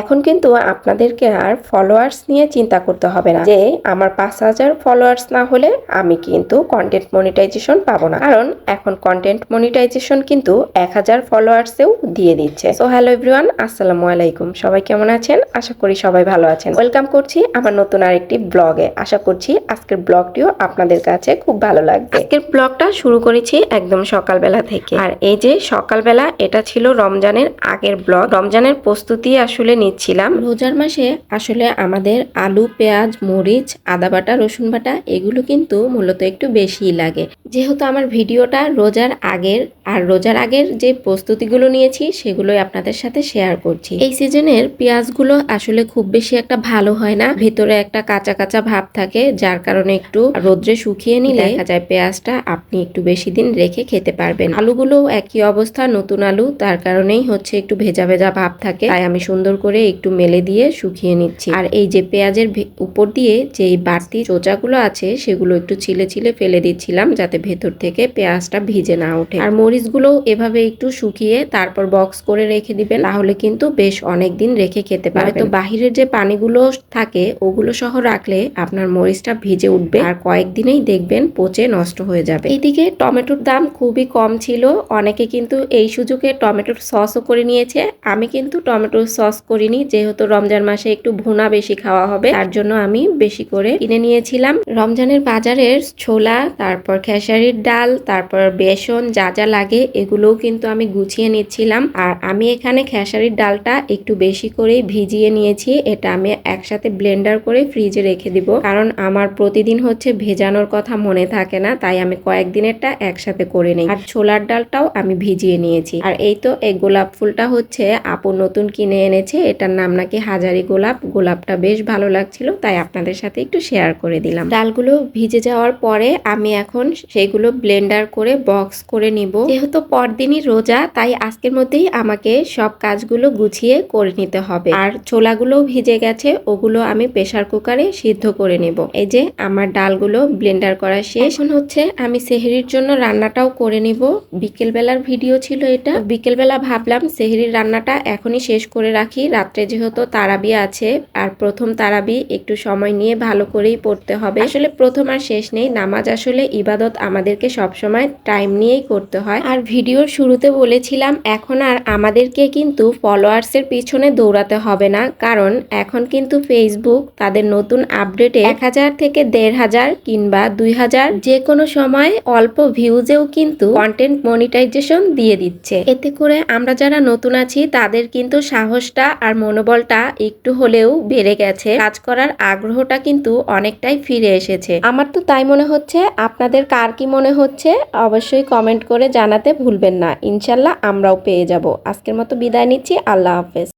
এখন কিন্তু আপনাদেরকে আর ফলোয়ার্স নিয়ে চিন্তা করতে হবে না যে আমার পাঁচ হাজার ফলোয়ার্স না হলে আমি কিন্তু কন্টেন্ট মনিটাইজেশন পাবো না। কারণ এখন কন্টেন্ট মনিটাইজেশন কিন্তু এক হাজার ফলোয়ার্সেও দিয়ে দিচ্ছে। সো হ্যালো এভরিওয়ান আসসালামু আলাইকুম। সবাই কেমন আছেন? আশা করি সবাই ভালো আছেন। ওয়েলকাম করছি আমার নতুন আরেকটি ব্লগে আশা করছি আজকের ব্লগটিও আপনাদের কাছে খুব ভালো লাগবে। আজকের ব্লগটা শুরু করেছি একদম সকালবেলা থেকে। আর এই যে সকালবেলা এটা ছিল রমজানের আগের ব্লগ রমজানের প্রস্তুতি আসলে নিচ্ছিলাম রোজার মাসে আসলে আমাদের আলু, পেঁয়াজ, মরিচ, আদা বাটা, রসুন বাটা, এগুলো কিন্তু মূলত একটু বেশিই লাগে। যেহেতু আমার ভিডিওটা রোজার আগের আর রোজার আগের যে প্রস্তুতিগুলো নিয়েছি, সেগুলোই আপনাদের সাথে শেয়ার করছি। এই সিজনের পেঁয়াজগুলো আসলে খুব বেশি একটা ভালো হয় না। ভেতরে একটা কাঁচা কাঁচা ভাব থাকে, যার কারণে একটু রোদ্রে শুকিয়ে নিলে দেখা যায় পেঁয়াজটা আপনি একটু বেশি দিন রেখে খেতে পারবেন। আলুগুলো একই অবস্থা, নতুন আলু, তার কারণেই হচ্ছে একটু ভেজা ভেজা ভাব থাকে। তাই আমি সুন্দর করে একটু মেলে দিয়ে শুকিয়ে নিচ্ছি। আর এই যে পেঁয়াজের উপর দিয়ে যে বাড়তি চোচাগুলো আছে, সেগুলো একটু ছিলে ছিলে ফেলে দিচ্ছিলাম, যাতে ভেতর থেকে পেঁয়াজটা ভিজে না ওঠে। আর মরিচগুলো এভাবে একটু শুকিয়ে তারপর বক্স করে রেখে দিবেন, তাহলে কিন্তু বেশ অনেক দিন রেখে খেতে পারবেন। তো বাহিরের যে পানিগুলো থাকে, ওগুলো সহ রাখলে আপনার মরিচটা ভিজে উঠবে আর কয়েকদিনেই দেখবেন পচে নষ্ট হয়ে যাবে। এইদিকে টমেটোর দাম খুবই কম ছিল, অনেকে কিন্তু এই সুযোগে টমেটোর সসও করে নিয়েছে। আমি কিন্তু টমেটোর সস করিনি, যেহেতু রমজান মাসে একটু ভুনা বেশি খাওয়া হবে, তার জন্য আমি বেশি করে কিনে নিয়েছিলাম। রমজানের বাজারের ছোলা, তারপর খেসারির ডাল, তারপর বেসন, যা যা লাগে, এগুলোও কিন্তু আমি গুছিয়ে নিচ্ছিলাম। আর আমি এখানে খেসারির ডালটা একটু বেশি করে ভিজিয়ে নিয়েছি। এটা আমি একসাথে ব্লেন্ডার করে ফ্রিজে রেখে দিব। কারণ আমার প্রতিদিন হচ্ছে ভেজানোর কথা মনে থাকে না, তাই আমি কয়েকদিনেরটা একসাথে করে নিই। আর ছোলার ডালটাও আমি ভিজিয়ে নিয়েছি। আর এই তো এই গোলাপ ফুলটা হচ্ছে আপু নতুন কিনে এনেছে। এটার নাম নাকি হাজারি গোলাপ। গোলাপটা বেশ ভালো লাগছিল, তাই আপনাদের সাথে একটু শেয়ার করে দিলাম। ডালগুলো ভিজে যাওয়ার পরে আমি এখন সেগুলো ব্লেন্ডার করে বক্স করে নিব। যেহেতু পরদিনই রোজা, তাই আজকের মধ্যেই আমাকে সব কাজগুলো গুছিয়ে করে নিতে হবে। আর ছোলাগুলো ভিজে গেছে, ওগুলো আমি প্রেসার কুকারে সিদ্ধ করে নেব। এই যে আমার ডালগুলো ব্লেন্ডার করা শেষ। এখন হচ্ছে আমি সেহেরির জন্য রান্নাটাও করে নিব। বিকেল বেলার ভিডিও ছিল এটা। বিকেলবেলা ভাবলাম সেহেরির রান্নাটা এখনই শেষ করে রাখি। রাত্রে যেহেতু তারাবি আছে, আর প্রথম তারাবি একটু সময় নিয়ে ভালো করেই পড়তে হবে। আসলে প্রথম আর শেষ নেই। নামাজ আসলে ইবাদত আমাদেরকে সবসময় টাইম নিয়েই করতে হয়। আর ভিডিওর শুরুতে বলেছিলাম, এখন আর আমাদেরকে কিন্তু ফলোয়ার্সের পিছনে দৌড়াতে হবে না। কারণ এখন কিন্তু ফেসবুক তাদের নতুন আপডেটে এক হাজার থেকে দেড় হাজার কিংবা দুই হাজার যে কোনো সময় অল্প ভিউজেও কিন্তু কন্টেন্ট মনিটাইজেশন দিয়ে দিচ্ছে। এতে করে আমরা যারা নতুন আছি, তাদের কিন্তু সাহসটা আর মনোবলটা একটু হলেও বেড়ে গেছে। কাজ করার আগ্রহটা কিন্তু অনেকটাই ফিরে এসেছে। আমার তো তাই মনে হচ্ছে, আপনাদের কার কি মনে হচ্ছে, অবশ্যই কমেন্ট করে জানাতে ভুলবেন না। ইনশাল্লাহ আমরাও পেয়ে যাব। আজকের মতো বিদায় নিচ্ছি। আল্লাহ হাফেজ।